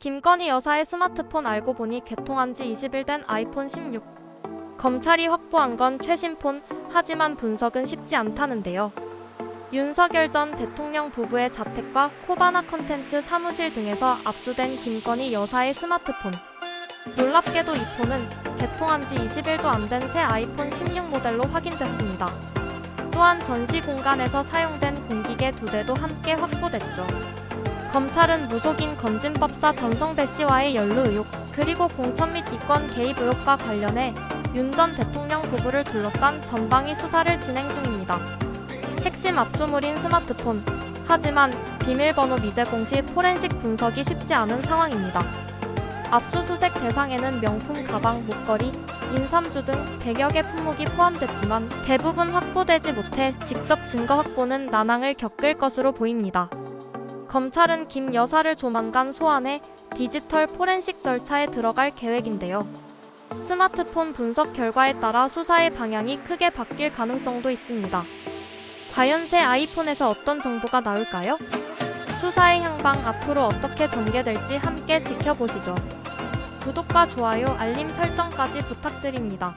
김건희 여사의 스마트폰 알고 보니 개통한 지 20일 된 아이폰 16. 검찰이 확보한 건 최신 폰, 하지만 분석은 쉽지 않다는데요. 윤석열 전 대통령 부부의 자택과 코바나 컨텐츠 사무실 등에서 압수된 김건희 여사의 스마트폰. 놀랍게도 이 폰은 개통한 지 20일도 안 된 새 아이폰 16 모델로 확인됐습니다. 또한 전시 공간에서 사용된 공기계 두 대도 함께 확보됐죠. 검찰은 무속인 건진법사 전성배 씨와의 연루 의혹, 그리고 공천 및 이권 개입 의혹과 관련해 윤 전 대통령 부부를 둘러싼 전방위 수사를 진행 중입니다. 핵심 압수물인 스마트폰. 하지만 비밀번호 미제공 시 포렌식 분석이 쉽지 않은 상황입니다. 압수수색 대상에는 명품 가방, 목걸이, 인삼주 등 100여 개 품목이 포함됐지만 대부분 확보되지 못해 직접 증거 확보는 난항을 겪을 것으로 보입니다. 검찰은 김 여사를 조만간 소환해 디지털 포렌식 절차에 들어갈 계획인데요. 스마트폰 분석 결과에 따라 수사의 방향이 크게 바뀔 가능성도 있습니다. 과연 새 아이폰에서 어떤 정보가 나올까요? 수사의 향방 앞으로 어떻게 전개될지 함께 지켜보시죠. 구독과 좋아요, 알림 설정까지 부탁드립니다.